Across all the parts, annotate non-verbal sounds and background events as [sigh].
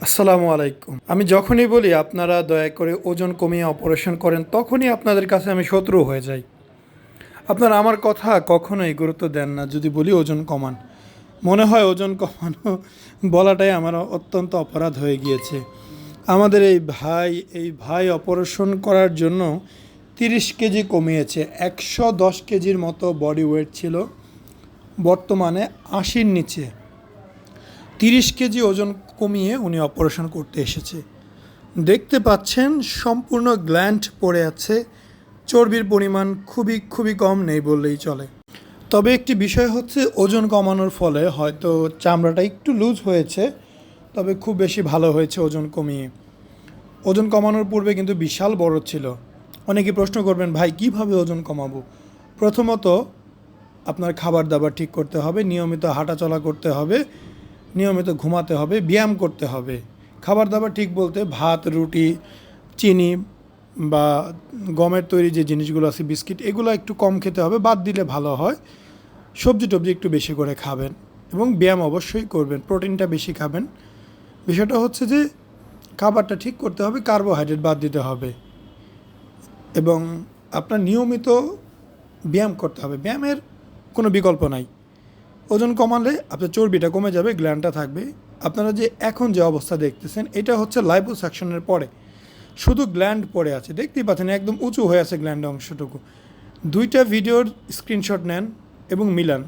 আসসালামু আলাইকুম। আমি যখনই বলি, আপনারা দয়া করে ওজন কমিয়ে অপারেশন করেন, তখনই আপনাদের কাছে আমি শত্রু হয়ে যাই। আপনারা আমার কথা কখনোই গুরুত্ব দেন না, যদি বলি ওজন কমান। মনে হয় ওজন কমানো [laughs] বলাটাই আমার অত্যন্ত অপরাধ হয়ে গিয়েছে। আমাদের এই ভাই এই ভাই অপারেশন করার জন্য তিরিশ কেজি কমিয়েছে। একশো দশ কেজির মতো বডি ওয়েট ছিল। বর্তমানে আশির নিচে। তিরিশ কেজি ওজন কমিয়ে উনি অপারেশন করতে এসেছে। দেখতে পাচ্ছেন, সম্পূর্ণ গ্ল্যান্ড পড়ে আছে। চর্বির পরিমাণ খুবই খুবই কম নেই বললেই চলে। তবে একটি বিষয় হচ্ছে, ওজন কমানোর ফলে হয়তো চামড়াটা একটু লুজ হয়েছে, তবে খুব বেশি ভালো হয়েছে ওজন কমিয়ে। ওজন কমানোর পূর্বে কিন্তু বিশাল বড় ছিল। অনেকে প্রশ্ন করবেন, ভাই, কীভাবে ওজন কমাবো? প্রথমত, আপনার খাবার দাবার ঠিক করতে হবে, নিয়মিত হাঁটাচলা করতে হবে। নিয়মিত ঘুমাতে হবে, ব্যায়াম করতে হবে। খাবার দাবার ঠিক বলতে ভাত, রুটি, চিনি বা গমের তৈরি যে জিনিসগুলো আছে, বিস্কিট, এগুলো একটু কম খেতে হবে, বাদ দিলে ভালো হয়। সবজি টবজি একটু বেশি করে খাবেন এবং ব্যায়াম অবশ্যই করবেন, প্রোটিনটা বেশি খাবেন। বিষয়টা হচ্ছে যে খাবারটা ঠিক করতে হবে, কার্বোহাইড্রেট বাদ দিতে হবে এবং আপনার নিয়মিত ব্যায়াম করতে হবে। ব্যায়ামের কোনো বিকল্প নাই। ওজন কমালে আপনার চর্বিটা কমে যাবে গ্ল্যান্ডটা থাকবে। আপনারা যে এখন যে অবস্থা দেখতেছেন, এটা হচ্ছে লাইপোসাকশনের পরে। শুধু গ্ল্যান্ড পড়ে আছে, দেখতেই পাচ্ছেন একদম উঁচু হয়ে আছে গ্ল্যান্ড অংশটুকু। দুইটা ভিডিওর স্ক্রিনশট নেন এবং মিলান।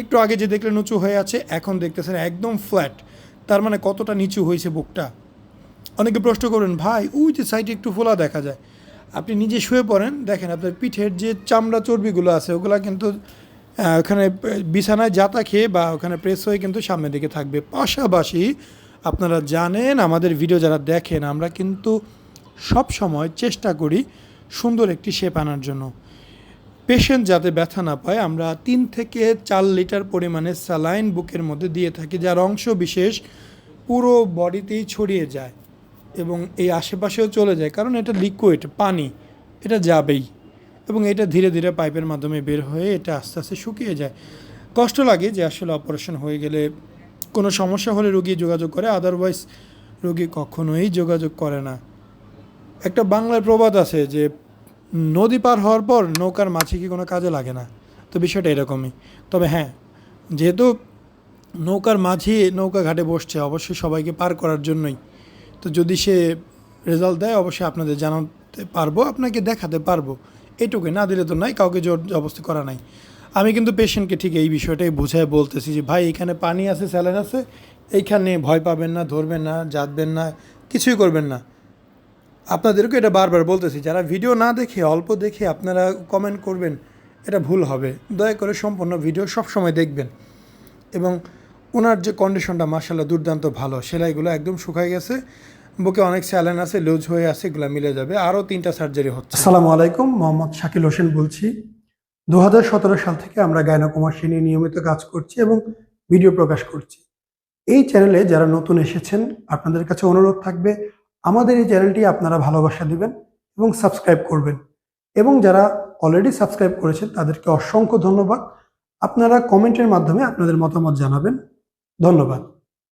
একটু আগে যে দেখলেন উঁচু হয়ে আছে, এখন দেখতেছেন একদম ফ্ল্যাট তার মানে কতটা নিচু হয়েছে বুকটা? অনেকে প্রশ্ন করবেন ভাই, ওই যে সাইডে একটু ফোলা দেখা যায়। আপনি নিজে শুয়ে পড়েন, দেখেন আপনার পিঠের যে চামড়া চর্বিগুলো আছে, ওগুলো কিন্তু ওখানে বিছানায় জাতা খেয়ে বা ওখানে প্রেস হয়ে কিন্তু সামনের দিকে থাকবে। পাশাপাশি আপনারা জানেন, আমাদের ভিডিও যারা দেখেন, আমরা কিন্তু সব সময় চেষ্টা করি সুন্দর একটি শেপ আনার জন্য। পেশেন্ট যাতে ব্যথা না পায়, আমরা তিন থেকে চার লিটার পরিমাণে স্যালাইন বুকের মধ্যে দিয়ে থাকি, যার অংশ বিশেষ পুরো বডিতেই ছড়িয়ে যায় এবং এই আশেপাশেও চলে যায়, কারণ এটা লিকুইড পানি, এটা যাবেই। এবং এটা ধীরে ধীরে পাইপের মাধ্যমে বের হয়ে এটা আস্তে আস্তে শুকিয়ে যায়। কষ্ট লাগে যে আসলে অপারেশন হয়ে গেলে কোনো সমস্যা হলে রুগী যোগাযোগ করে আদারওয়াইজ রুগী কখনোই যোগাযোগ করে না। একটা বাংলার প্রবাদ আছে যে, নদী পার হওয়ার পর নৌকার মাছি কি কোনো কাজে লাগে না? তো বিষয়টা এরকমই। তবে হ্যাঁ যেহেতু নৌকার মাঝি নৌকা ঘাটে বসছে, অবশ্যই সবাইকে পার করার জন্যই। তো যদি সে রেজাল্ট দেয়, অবশ্যই আপনাদের জানাতে পারব, আপনাকে দেখাতে পারব। এটুকুই, না দিলে তো নাই, কাউকে জোর জবস্তি করা নাই। আমি কিন্তু পেশেন্টকে ঠিক এই বিষয়টাই বুঝায় বলতেছি যে, ভাই, এখানে পানি আছে, স্যালাইন আছে, এইখানে ভয় পাবেন না, ধরবেন না, জাতবেন না, কিছুই করবেন না। আপনাদেরকে এটা বারবার বলতেছি, যারা ভিডিও না দেখে, অল্প দেখে আপনারা কমেন্ট করবেন, এটা ভুল হবে। দয়া করে সম্পূর্ণ ভিডিও সবসময় দেখবেন। এবং ওনার যে কন্ডিশনটা মার্শাল্লাহ দুর্দান্ত ভালো, সেলাইগুলো একদম শুকায় গেছে। বুকে অনেক স্যালাইন আছে, লুজ হয়ে আছে, এগুলো মিলে যাবে। আরও তিনটা সার্জারি হচ্ছে। আসসালামু আলাইকুম, মোহাম্মদ শাকিল হোসেন বলছি। দু হাজার সতেরো সাল থেকে আমরা গায়নাকুমাসী নিয়ে নিয়মিত কাজ করছি এবং ভিডিও প্রকাশ করছি। এই চ্যানেলে যারা নতুন এসেছেন, আপনাদের কাছে অনুরোধ থাকবে, আমাদের এই চ্যানেলটি আপনারা ভালোবাসা দিবেন এবং সাবস্ক্রাইব করবেন। এবং যারা অলরেডি সাবস্ক্রাইব করেছেন, তাদেরকে অসংখ্য ধন্যবাদ। আপনারা কমেন্টের মাধ্যমে আপনাদের মতামত জানাবেন। ধন্যবাদ।